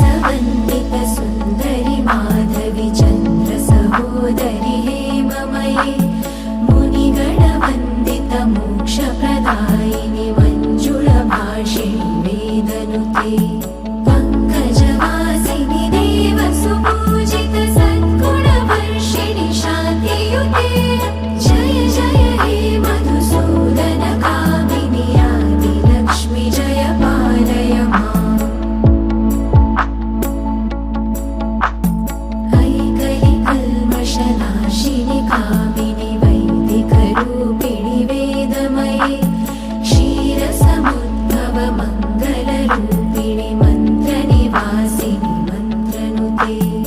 सवन्दित सुन्दरि चन्द्रसहोदरि हेममये। मुनिगणवन्दित मोक्षप्रदायिनि मञ्जुळभाषि पङ्कजवासिनि देव सद्गुणवर्षिणि शान्तियुते। Bye.